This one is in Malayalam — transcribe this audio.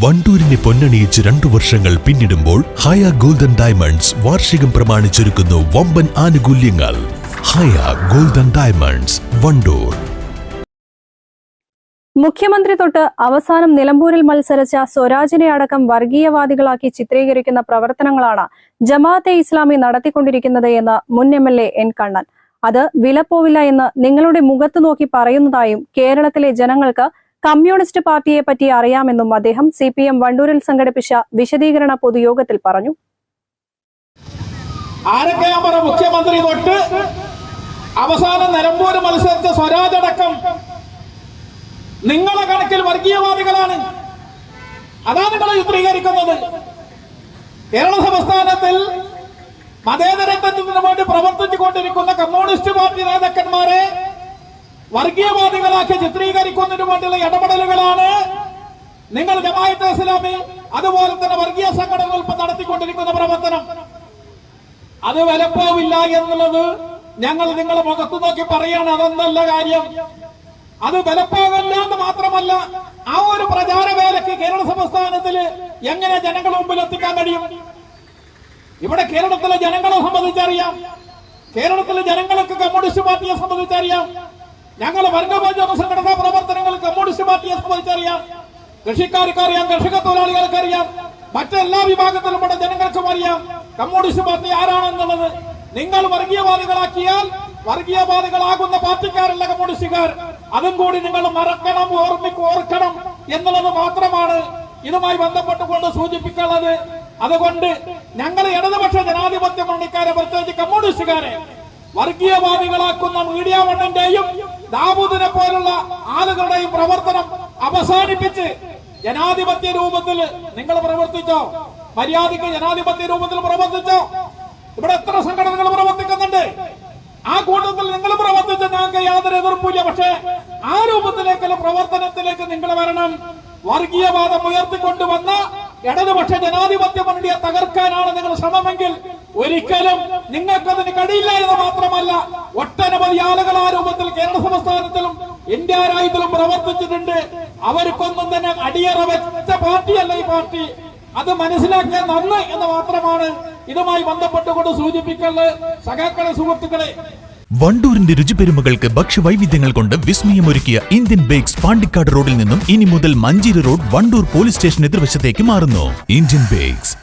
വണ്ടൂരിനെ പൊന്നണിയിച്ച് രണ്ടു വർഷങ്ങൾ പിന്നിടുമ്പോൾ ഹയ ഗോൾഡൻ ഡയമണ്ട്സ് വാർഷികം പ്രമാണിച്ചൊരുക്കുന്നു വമ്പൻ ആനുകൂല്യങ്ങൾ. Haya golden diamonds Wandoor. മുഖ്യമന്ത്രി തൊട്ട് അവസാനം നിലമ്പൂരിൽ മത്സരിച്ച സ്വരാജിനെ അടക്കം വർഗീയവാദികളാക്കി ചിത്രീകരിക്കുന്ന പ്രവർത്തനങ്ങളാണ് ജമാഅത്തെ ഇസ്ലാമി നടത്തിക്കൊണ്ടിരിക്കുന്നത് എന്ന് മുൻ M L A N Kannan. അത് വിലപ്പോവില്ല എന്ന് നിങ്ങളുടെ മുഖത്ത് നോക്കി പറയുന്നതായും കേരളത്തിലെ ജനങ്ങൾക്ക് കമ്മ്യൂണിസ്റ്റ് പാർട്ടിയെ പറ്റി അറിയാമെന്നും അദ്ദേഹം സി പി എം വണ്ടൂരിൽ സംഘടിപ്പിച്ച വിശദീകരണ പൊതുയോഗത്തിൽ പറഞ്ഞു. ആരൊക്കെ ഞാൻ പറ മുഖ്യമന്ത്രി തൊട്ട്? അവസാന നിലമ്പൂര് മത്സരിച്ച സ്വരാജ് അടക്കം. നിങ്ങളെ കണക്കിൽ വർഗീയവാദികളാണ്. അതാണ് നിങ്ങളെ ചിത്രീകരിക്കുന്നത്. കേരള സംസ്ഥാനത്തിൽ മതേതരത്വത്തിന് വേണ്ടി പ്രവർത്തിച്ചുകൊണ്ടിരിക്കുന്ന കമ്മ്യൂണിസ്റ്റ് പാർട്ടി നേതാക്കന്മാരെ വർഗീയവാദികളാക്കി ചിത്രീകരിക്കുന്നതിന് വേണ്ടിയുള്ള ഇടപെടലുകളാണ് നിങ്ങൾ ജമായത്തെ ഇസ്ലാമി അതുപോലെ തന്നെ വർഗീയ സംഘടനകൾ ഇപ്പൊ നടത്തിക്കൊണ്ടിരിക്കുന്ന പ്രവർത്തനം. അത് വിലപ്പോവില്ല എന്നുള്ളത് ഞങ്ങൾ നിങ്ങളെ മുഖത്ത് നോക്കി പറയാണ്. അതൊന്നല്ല കാര്യം. അത് വിലപ്പോകില്ല എന്ന് മാത്രമല്ല ആ ഒരു പ്രചാര വേലക്ക് കേരള സംസ്ഥാനത്തിൽ എങ്ങനെ ജനങ്ങളുടെ മുമ്പിൽ എത്തിക്കാൻ കഴിയും? ഇവിടെ കേരളത്തിലെ ജനങ്ങളെ സംബന്ധിച്ചറിയാം. കേരളത്തിലെ ജനങ്ങൾക്ക് കമ്മ്യൂണിസ്റ്റ് പാർട്ടിയെ സംബന്ധിച്ചറിയാം. ഞങ്ങൾ വർഗമോചന സംഘടനാ പ്രവർത്തനങ്ങൾ കമ്മ്യൂണിസ്റ്റ് പാർട്ടിയെ സംബന്ധിച്ചറിയാം കൃഷിക്കാർക്ക് അറിയാം കർഷക തൊഴിലാളികൾക്ക് അറിയാം മറ്റെല്ലാ വിഭാഗത്തിലുമുള്ള ജനങ്ങൾക്കും അറിയാം കമ്മ്യൂണിസ്റ്റ് പാർട്ടി ആരാണെന്നുള്ളത്. നിങ്ങൾ വർഗീയവാദികളാക്കിയാൽ വർഗീയവാദികളാകുന്ന പാർട്ടിക്കാരല്ല കമ്മ്യൂണിസ്റ്റുകാർ. അതും കൂടി നിങ്ങൾ മറക്കണം ഓർമ്മിക്ക് ഓർക്കണം എന്നുള്ളത് മാത്രമാണ് ഇതുമായി ബന്ധപ്പെട്ടുകൊണ്ട് സൂചിപ്പിക്കുന്നത് അതുകൊണ്ട് ഞങ്ങൾ ഇടതുപക്ഷ ജനാധിപത്യ മുന്നണിക്കാരെ പ്രത്യേകിച്ച് കമ്മ്യൂണിസ്റ്റുകാരെ വർഗീയവാദികളാക്കുന്ന മീഡിയ വണ്ണിന്റെയും ദാവൂദിനെ പോലുള്ള ആളുകളുടെയും പ്രവർത്തനം അവസാനിപ്പിച്ച് ജനാധിപത്യ രൂപത്തിൽ നിങ്ങൾ പ്രവർത്തിച്ചോ? മര്യാദയ്ക്ക് ജനാധിപത്യ രൂപത്തിൽ പ്രവർത്തിച്ചോ? ഇവിടെ എത്ര സംഘടനകൾ പ്രവർത്തിക്കുന്നുണ്ട്? ആ കൂട്ടത്തിൽ നിങ്ങൾ പ്രവർത്തിച്ച ഞങ്ങൾക്ക് യാതൊരു എതിർപ്പില്ല പക്ഷേ ആ രൂപത്തിലേക്കുള്ള പ്രവർത്തനത്തിലേക്ക് നിങ്ങൾ വരണം. വർഗീയവാദം ഉയർത്തിക്കൊണ്ടുവന്ന ഇടതുപക്ഷ ജനാധിപത്യ മുന്നണിയെ തകർക്കാനാണ് നിങ്ങൾ ശ്രമമെങ്കിൽ ഒരിക്കലും നിങ്ങൾക്കതിന് കഴിയില്ല എന്ന് മാത്രമല്ല ഒട്ടനവധി ആളുകൾ ആ കേരള സംസ്ഥാനത്തിലും ഇന്ത്യ രാജ്യത്തിലും പ്രവർത്തിച്ചിട്ടുണ്ട്. അവർക്കൊന്നും തന്നെ അടിയറ വെച്ച പാർട്ടിയല്ല ഈ പാർട്ടി. അത് മനസ്സിലാക്കിയാൽ നന്ന് എന്ന് മാത്രമാണ് ഇതുമായി ബന്ധപ്പെട്ടുകൊണ്ട് സൂചിപ്പിക്കുന്നത് സഖാക്കളെ സുഹൃത്തുക്കളെ. വണ്ടൂരിന്റെ രുചിപെരുമകൾക്ക് ഭക്ഷ്യവൈവിധ്യങ്ങൾ കൊണ്ട് വിസ്മയമൊരുക്കിയ ഇന്ത്യൻ ബേക്സ് പാണ്ടിക്കാട് റോഡിൽ നിന്നും ഇനി മുതൽ Manjeri road Wandoor police station എതിർവശത്തേക്ക് മാറുന്നു. Indian bakes